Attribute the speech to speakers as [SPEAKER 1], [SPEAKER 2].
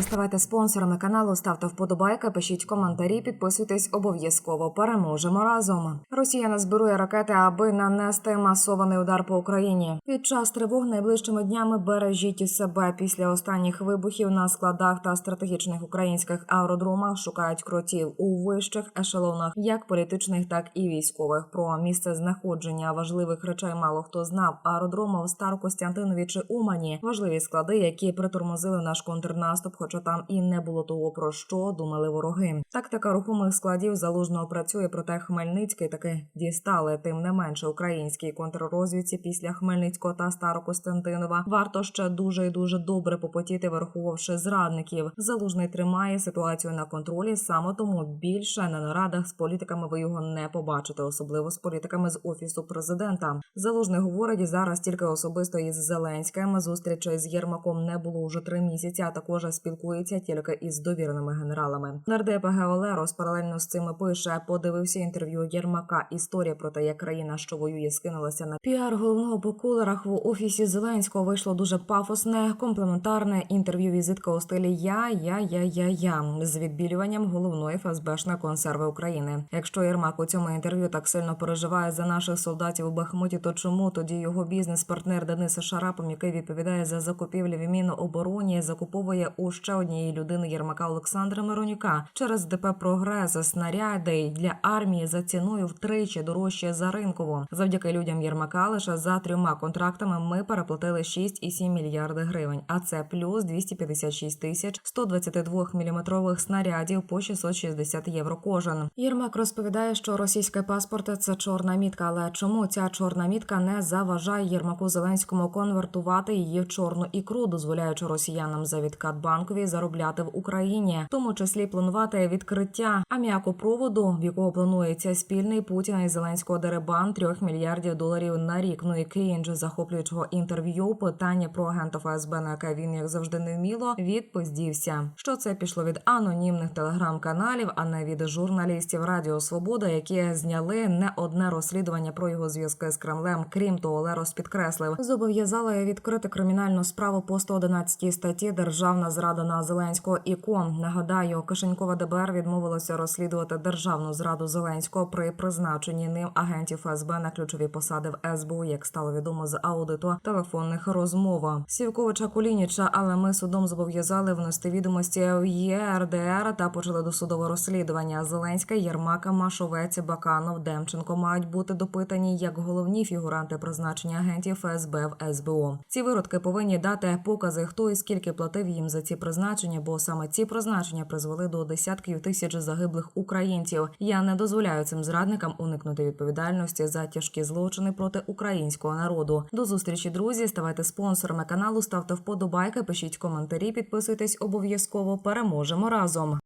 [SPEAKER 1] Друзі, ставайте спонсорами каналу, ставте вподобайки, пишіть коментарі, підписуйтесь обов'язково. Переможемо разом. Росія назбирує ракети, аби нанести масований удар по Україні. Під час тривог найближчими днями бережіть себе після останніх вибухів на складах та стратегічних українських аеродромах шукають кротів у вищих ешелонах, як політичних, так і військових. Про місце знаходження важливих речей мало хто знав. Аеродроми в Старокостянтинові чи Умані важливі склади, які притормозили наш контрнаступ, хоча там і не було того, про що думали вороги. Тактика рухомих складів залужного працює, проте Хмельницький таки дістали. Тим не менше, українській контррозвідці після Хмельницького та Старокостянтинова варто ще дуже і дуже добре попотіти, врахувавши зрадників. Залужний тримає ситуацію на контролі. Саме тому більше на нарадах з політиками ви його не побачите, особливо з політиками з офісу президента. Залужний говорить зараз тільки особисто із Зеленським. Зустрічей з Єрмаком не було вже три місяці. А також спілкується тільки із довіреними генералами. Нардеп Геолерос паралельно з цим пише: подивився інтерв'ю Єрмака. Історія про те, як країна, що воює, скинулася на піар головного по кулерах в офісі Зеленського. Вийшло дуже пафосне, комплементарне інтерв'ю. Візитка у стилі Я, я, я, я, я з відбілюванням головної ФСБшної консерви України. Якщо Єрмак у цьому інтерв'ю так сильно переживає за наших солдатів у Бахмуті, то чому тоді його бізнес-партнер Дениса Шарапом, який відповідає за закупівлі в Мінобороні, закуповує у ще однієї людини Єрмака Олександра Миронюка через ДП Прогрес снаряди для армії за ціною втричі дорожче за ринкову. Завдяки людям Єрмака лише за трьома контрактами ми переплатили 6,7 мільярди гривень. А це плюс 256 тисяч 122 міліметрових снарядів по 660 євро кожен. Єрмак розповідає, що російський паспорт це чорна мітка. Але чому ця чорна мітка не заважає Єрмаку Зеленському конвертувати її в чорну ікру, дозволяючи росіянам за відкат банкові заробляти в Україні, в тому числі планувати відкриття аміакопроводу, в якого планується спільний Путіна і Зеленського деребан трьох мільярдів доларів на рік. Ну і крінж захоплюючого інтерв'ю. Питання про агента ФСБ, на яке він як завжди невміло відпоздівся. Що це пішло від анонімних телеграм-каналів, а не від журналістів Радіо Свобода, які зняли не одне розслідування про його зв'язки з Кремлем. Крім того, Лерос підкреслив, зобов'язала відкрити кримінальну справу по 111 статті Державна зрада на Зеленського ІКО. Нагадаю, Кишенькова ДБР відмовилося розслідувати державну зраду Зеленського при призначенні ним агентів ФСБ на ключові посади в СБУ, як стало відомо з аудиту телефонних розмов. Сівковича Кулініча, але ми судом зобов'язали внести відомості в ЄРДР та почали досудове розслідування. Зеленська, Єрмака, Машовець, Баканов, Демченко мають бути допитані як головні фігуранти призначення агентів ФСБ в СБУ. Ці виродки повинні дати покази, хто і скільки платив їм за ці призначення, бо саме ці призначення призвели до десятків тисяч загиблих українців. Я не дозволяю цим зрадникам уникнути відповідальності за тяжкі злочини проти українського народу. До зустрічі, друзі. Ставайте спонсорами каналу, ставте вподобайки, пишіть коментарі, підписуйтесь обов'язково. Переможемо разом.